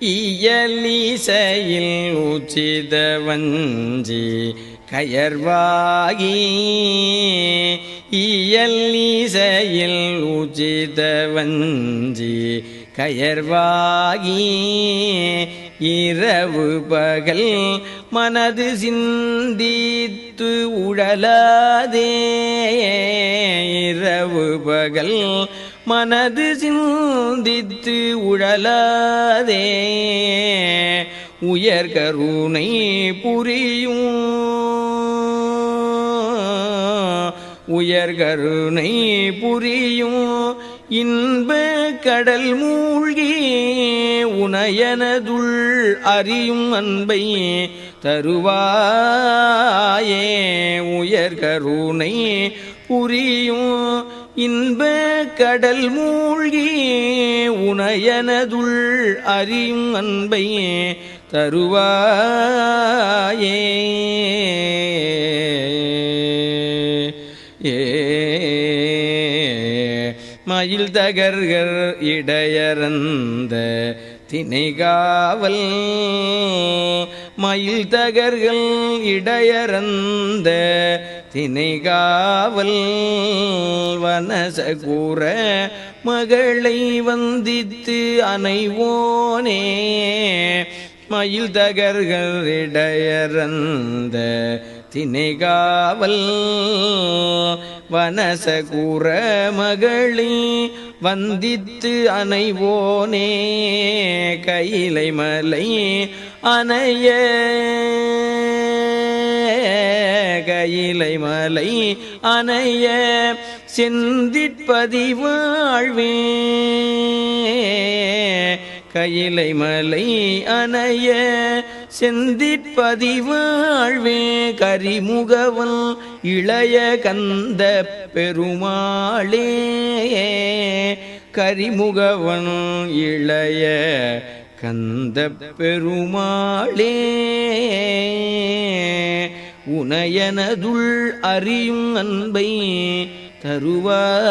இயலிசையில் உச்சித வஞ்சி கயர்வாகி இயலிசையில் உச்சித வஞ்சி கயர்வாகி இரவு பகல் மனது சிந்தித்து உழலாதே. இரவு பகல் மனது சிந்தித்து உழலாதே. உயர் கருணை புரியும். உயர் கருணை புரியும். இன்ப கடல் மூழ்கி உனையனதுள் அறியும் அன்பை தருவாயே உயர்கருணை புரியும் இன்ப கடல் மூழ்கி உனையனதுள் அறியும் அன்பையே தருவாயே. ஏ மயில் தகர்கள் இடையறந்த திணைகாவல் மயில் தகர்கள் இடையறந்த தினைகாவல் வனசகூர மகளை வந்தித்து அனைவோனே மயில் தகர்கள் இடையறந்த தினைகாவல் வனசகூர மகளி வந்தித்து அனைவோனே கையிலை மலை அணைய. கையிலை மலை அணைய. செந்திற்பதி வாழ்வே கையிலை மலை அணைய. செந்திற்பதி வாழ்வே கரிமுகவன் இளைய கந்த பெருமாளே. கரிமுகவன் இளைய கந்த பெருமாளே உனையனதுள் அறியும் அன்பை தருவாயே.